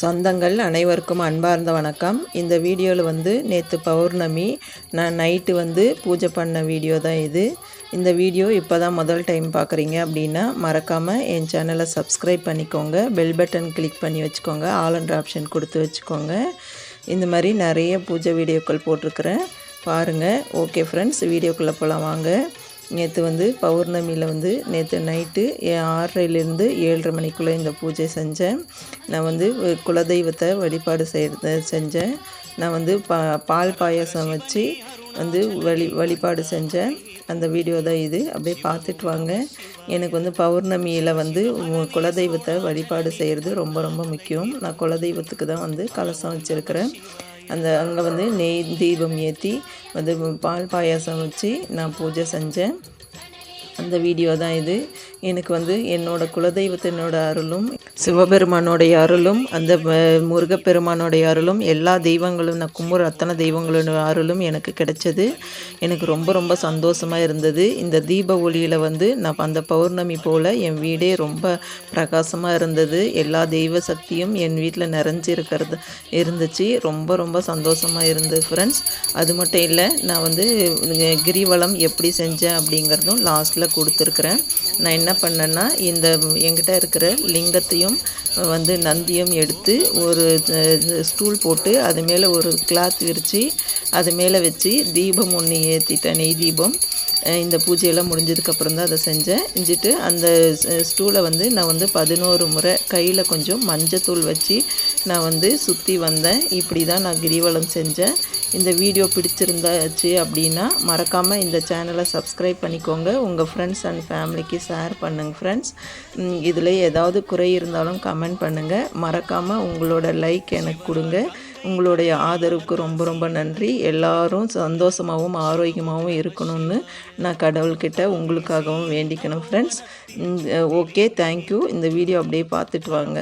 சொந்தங்கள் அனைவருக்கும் அன்பார்ந்த வணக்கம். இந்த வீடியோவில் வந்து நேற்று பௌர்ணமி நான் நைட்டு வந்து பூஜை பண்ண வீடியோ தான் இது. இந்த வீடியோ இப்போ தான் முதல் டைம் பார்க்குறீங்க அப்படின்னா மறக்காமல் என் சேனலை சப்ஸ்கிரைப் பண்ணிக்கோங்க. பெல் பட்டன் கிளிக் பண்ணி வச்சுக்கோங்க. ஆல் அண்ட் ஆப்ஷன் கொடுத்து வச்சுக்கோங்க. இந்த மாதிரி நிறைய பூஜை வீடியோக்கள் போட்டிருக்கிறேன். பாருங்கள் ஓகே ஃப்ரெண்ட்ஸ் வீடியோக்குள்ளே போகலாம் வாங்க. நேற்று வந்து பௌர்ணமியில் வந்து நேற்று நைட்டு ஆறரைலேருந்து ஏழரை மணிக்குள்ளே இந்த பூஜை செஞ்சேன். நான் வந்து குலதெய்வத்தை வழிபாடு செய்கிறது செஞ்சேன். நான் வந்து பா பால் பாயாசம் வச்சு வந்து வழி வழிபாடு செஞ்சேன். அந்த வீடியோ தான் இது. அப்படியே பார்த்துட்டு வாங்க. எனக்கு வந்து பௌர்ணமியில் வந்து குலதெய்வத்தை வழிபாடு செய்கிறது ரொம்ப ரொம்ப முக்கியம். நான் குலதெய்வத்துக்கு தான் வந்து கலசம் வச்சுருக்கிறேன். அந்த அங்கே வந்து நெய் தீபம் ஏற்றி வந்து பால் பாயாசம் வச்சு நான் பூஜை செஞ்சேன். அந்த வீடியோ தான் இது. எனக்கு வந்து என்னோடய குலதெய்வத்தினோட அருளும் சிவபெருமானோடைய அருளும் அந்த முருகப்பெருமானோடைய அருளும் எல்லா தெய்வங்களும் நான் கும்புற அத்தனை தெய்வங்களோட அருளும் எனக்கு கிடைச்சது. எனக்கு ரொம்ப ரொம்ப சந்தோஷமாக இருந்தது. இந்த தீப ஒளியில் வந்து நான் அந்த பௌர்ணமி போல் என் வீடே ரொம்ப பிரகாசமாக இருந்தது. எல்லா தெய்வ சக்தியும் என் வீட்டில் நிறைஞ்சிருக்கிறது இருந்துச்சு. ரொம்ப ரொம்ப சந்தோஷமாக இருந்தது ஃப்ரெண்ட்ஸ் அது மட்டும் இல்லை நான் வந்து கிரிவலம் எப்படி செஞ்சேன் அப்படிங்கிறதும் லாஸ்ட்டில் கொடுத்துருக்குறேன். நான் என்ன பண்ணேன்னா இந்த என்கிட்ட இருக்கிற லிங்கத்தையும் வந்து நந்தியம் எடுத்து ஒரு ஸ்டூல் போட்டு அது மேலே ஒரு கிளாத் விரித்து அது மேலே வச்சு தீபம் ஒன்று ஏற்றிட்டேன் நெய் தீபம். இந்த பூஜையெல்லாம் முடிஞ்சதுக்கப்புறம் தான் அதை செஞ்சேன். செஞ்சுட்டு அந்த ஸ்டூலை வந்து நான் வந்து பதினோரு முறை கையில் கொஞ்சம் மஞ்சத்தூள் வச்சு நான் வந்து சுற்றி வந்தேன். இப்படி தான் நான் கிரிவலம் செஞ்சேன். இந்த வீடியோ பிடிச்சிருந்தாச்சு அப்படின்னா மறக்காமல் இந்த சேனலை சப்ஸ்கிரைப் பண்ணிக்கோங்க. உங்கள் ஃப்ரெண்ட்ஸ் அண்ட் ஃபேமிலிக்கு ஷேர் பண்ணுங்கள் ஃப்ரெண்ட்ஸ் இதில் ஏதாவது குறை இருந்தாலும் கமெண்ட் பண்ணுங்கள் மறக்காமல் உங்களோட லைக் எனக்கு கொடுங்க. உங்களுடைய ஆதரவுக்கு ரொம்ப ரொம்ப நன்றி. எல்லாரும் சந்தோஷமாகவும் ஆரோக்கியமாகவும் இருக்கணும்னு நான் கடவுள்கிட்ட உங்களுக்காகவும் வேண்டிக்கணும் ஃப்ரெண்ட்ஸ் ஓகே தேங்க்யூ இந்த வீடியோ அப்படியே பார்த்துட்டு வாங்க.